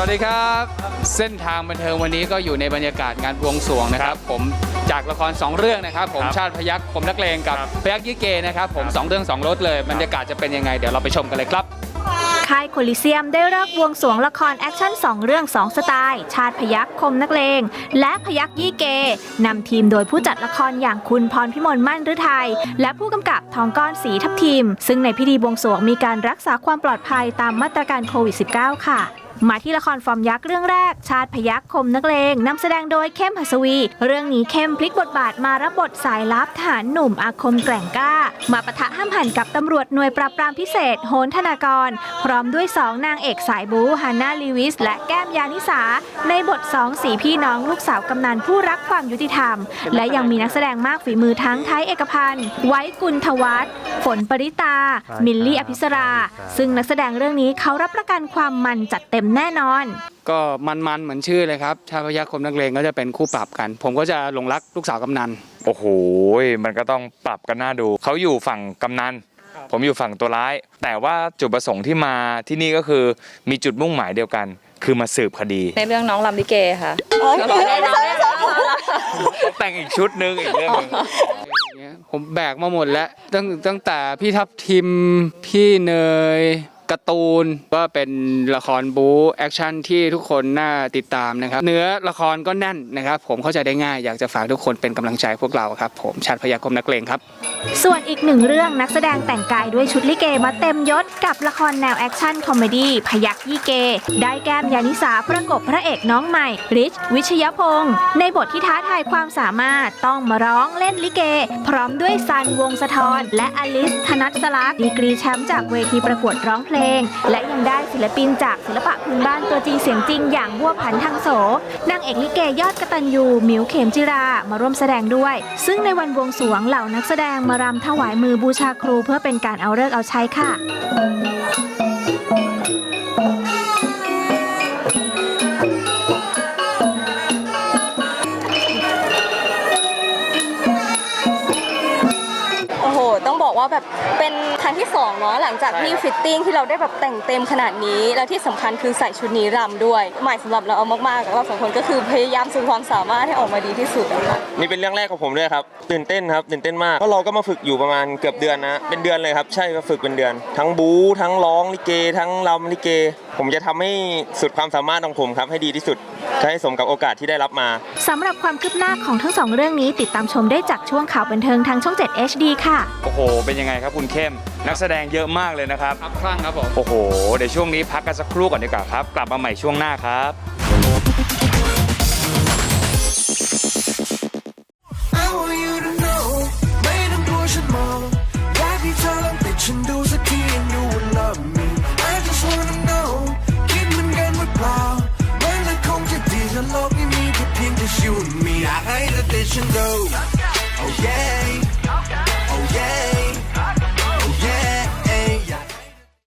สวัสดีครับ เส้นทางบันเทิงวันนี้ก็อยู่ในบรรยากาศงานบวงสรวงนะครับ ผมจากละคร 2 เรื่องนะครับ ผมครับชาติพยักผมนักเลงกับครับพยักยี่เกนะครับผมครับสองเรื่องสองรถเลยบรรยากาศจะเป็นยังไง เดี๋ยวเราไปชมกันเลยครับค่ายโคลิเซียมได้เลิกบวงสรวงละครแอคชั่น 2 เรื่อง 2 สไตล์ ชาติพยักคมนักเลง และพยักยี่เก นำทีมโดยผู้จัดละครอย่างคุณพรพิมลมั่นฤทัย และผู้กำกับทองก้อนสีทับทิมซึ่งในพิธีบวงสรวงมีการรักษาความปลอดภัยตามมาตรการโควิด -19 ค่ะ มาที่ละครฟอร์มยักษ์เรื่องแรก ชาติพยักคมนักเลงนำแสดงโดยเข้มหัสวี เรื่องนี้เข้มพลิกบทบาทมารับบทสายลับทหารหนุ่มอาคมแกร่งกล้า มาปะทะห้ามหันกับตำรวจหน่วยปราบปรามพิเศษโหนธนากร พร้อมด้วยสองนางเอกสายบูฮาน่าลีวิส และแก้มยานิสา ในบทสองสีพี่น้องลูกสาวกำนันผู้รักความยุติธรรม และยังมีนักแสดงมากฝีมือทั้งไทยเอกพันธ์ไว้กุลทวัฒน์ฝนปริตา มิลลี่อภิสรา ซึ่งนักแสดงเรื่องนี้เขารับประกันความมันจัดเต็มแน่นอน ก็มันๆเหมือนชื่อเลยครับชาติพยักคมนักเลงก็จะเป็นคู่ปรับกัน ผมก็จะหลงรักลูกสาวกำนัน โอ้โห มันก็ต้องปรับกันหน้าดู เขาอยู่ฝั่งกำนัน ผมอยู่ฝั่งตัวร้าย แต่ว่าจุดประสงค์ที่มาที่นี่ก็คือมีจุดมุ่งหมายเดียวกัน คือมาสืบคดีในเรื่องน้องลำลิเกค่ะแต่งอีกชุดหนึงอีกเรื่องหนึงอย่างเงี้ยผมแบกมาหมดแล้วตั้งตั้งแต่พี่ทับทิมพี่เนย การ์ตูนก็เป็นละครบู๊แอคชั่นที่ทุกคนน่าติดตามนะครับ เนื้อละครก็แน่นนะครับ ผมเข้าใจได้ง่ายอยากจะฝากทุกคนเป็นกำลังใจพวกเราครับ ผมชาติพยาคมนักเลงครับ ส่วนอีกหนึ่งเรื่องนักแสดงแต่งกายด้วยชุดลิเกมาเต็มยศกับละครแนวแอคชั่นคอมเมดี้พยักยี่เก ได้แก้มยานิสาประกบพระเอกน้องใหม่ริชวิชยพงศ์ในบทที่ท้าทายความสามารถต้องมาร้องเล่นลิเก พร้อมด้วยซันวงสะทอนและอลิสธนัทสลักดีกรีแชมป์จากเวทีประกวดร้องเพลง และยังได้ศิลปินจากศิลปะพื้นบ้านตัวจริงเสียงจริงอย่างบัวผันทางโสนางเอกลิเกยอดกตัญญูมิวเขมจิรามาร่วมแสดงด้วย ซึ่งในวันบวงสรวงเหล่านักแสดงมารำถวายมือบูชาครูเพื่อเป็นการเอาเลิกเอาใช้ค่ะ ว่าแบบเป็นครั้งที่สองเนาะหลังจากที่ฟิตติ้งที่เราได้แบบแต่งเต็มขนาดนี้ แล้วที่สำคัญคือใส่ชุดนี้รำด้วยใหม่สำหรับเราเอามากๆเราสองคนก็คือพยายามสุดความสามารถให้ออกมาดีที่สุดนะคะนี่เป็นเรื่องแรกของผมด้วยครับตื่นเต้นครับตื่นเต้นมากเพราะเราก็มาฝึกอยู่ประมาณเกือบเดือนนะเป็นเดือนเลยครับใช่ก็ฝึกเป็นเดือน ทั้งบู๊ทั้งร้องลิเก ทั้งรำลิเก ผมจะทำให้สุดความสามารถของผมครับให้ดีที่สุด จะให้สมกับโอกาสที่ได้รับมา สำหรับความคืบหน้าของทั้งสองเรื่องนี้ติดตามชมได้จากช่วงข่าวบันเทิงทางช่อง 7 HD ค่ะ โอ้โห เป็นยังไงครับคุณเข้ม นักแสดงเยอะมากเลยนะครับ ครับคลั่งครับผม โอ้โห เดี๋ยวช่วงนี้พักกันสักครู่ก่อนดีกว่าครับ กลับมาใหม่ช่วงหน้าครับ Go.